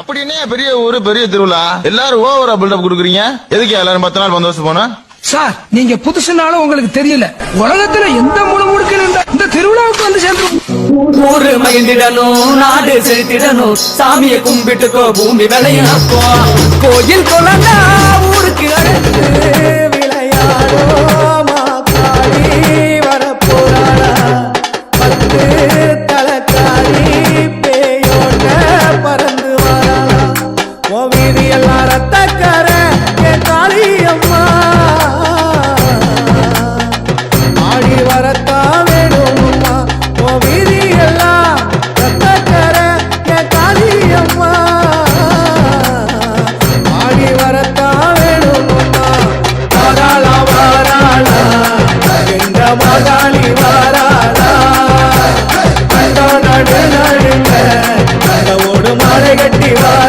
அப்படி என்ன பெரிய ஊரு பெரிய திருவிழா. எல்லாரும் ஓவரா பில்டப் கொடுக்குறீங்க. எதுக்கு எல்லாரும் பத்து நாள் பந்தோபஸ்து போனா? சார் நீங்க புதுசுனாலும் உங்களுக்கு தெரியல. உலகத்துல எந்த முழு முடுக்கு இந்த திருவிழாவுக்கு வந்து சேர்ந்துரும். ஊரு மகிழ்ந்திடணும் நாடு செழித்திடணும். சாமியை கும்பிட்டுக்கோ பூமி விளையாப்போ கோயில் கொலண்டா ஊருக்கு விளையாடும் கட்டி வா.